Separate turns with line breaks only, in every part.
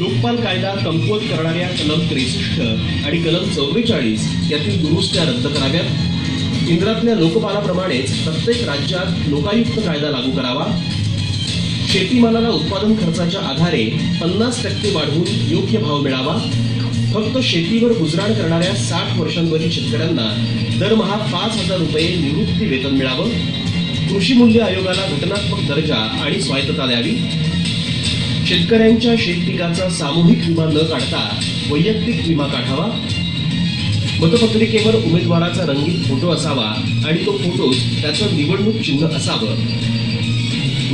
लोकपाल कायदा कमकुवत करणाऱ्या कलम त्रेसष्ट आणि कलम चव्वेचाळीस यातील दुरुस्त्या रद्द कराव्यात. केंद्रातल्या लोकपालाप्रमाणेच प्रत्येक राज्यात लोकायुक्त कायदा लागू करावा. शेतीमालाला उत्पादन खर्चाच्या आधारे पन्नास टक्के वाढवून योग्य भाव मिळावा. फक्त शेतीवर गुजराण करणाऱ्या साठ वर्षांवरील शेतकऱ्यांना दरमहा पाच हजार रुपये निवृत्ती वेतन मिळावं. कृषी मूल्य आयोगाला घटनात्मक दर्जा आणि स्वायत्तता द्यावी. शेतकऱ्यांच्या शेतपिकाचा सामूहिक विमा न काढता वैयक्तिक विमा काढावा. मतपत्रिकेवर उमेदवाराचा रंगीत फोटो असावा आणि तो फोटोच त्याचं निवडणूक चिन्ह असावं.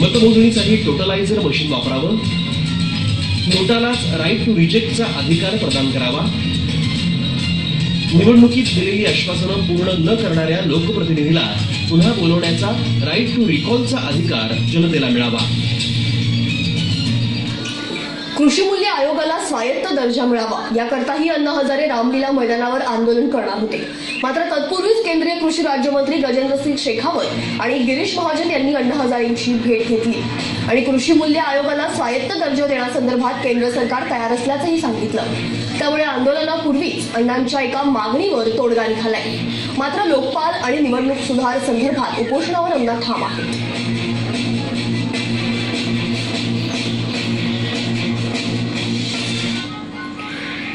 मतमोजणीसाठी टोटलायझर मशीन वापरावं. नोटालाच राईट टू रिजेक्टचा अधिकार प्रदान करावा. निवडणुकीत दिलेली आश्वासनं पूर्ण न करणाऱ्या लोकप्रतिनिधीला पुन्हा बोलवण्याचा राईट टू रिकॉलचा अधिकार जनतेला मिळावा.
कृषी मूल्य आयोगाला स्वायत्त दर्जा मिळावा. याकरताही अण्णा हजारे रामलीला मैदानावर आंदोलन करणार होते. मात्र तत्पूर्वीच केंद्रीय कृषी राज्यमंत्री गजेंद्रसिंग शेखावत आणि गिरीश महाजन यांनी अण्णा हजारेंची भेट घेतली. आणि कृषी मूल्य आयोगाला स्वायत्त दर्जा देण्यासंदर्भात केंद्र सरकार तयार असल्याचंही सांगितलं. त्यामुळे आंदोलनापूर्वीच अण्णांच्या एका मागणीवर तोडगा निघालाय. मात्र लोकपाल आणि निवडणूक सुधार संदर्भात उपोषणावर अण्णा ठाम आहेत.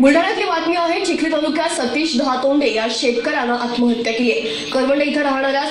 बुलढाण्यातली बातमी आहे चिखली तालुक्यात सतीश दहातोंडे या शेतकऱ्यानं आत्महत्या केली आहे. करवंडे इथं राहणाऱ्या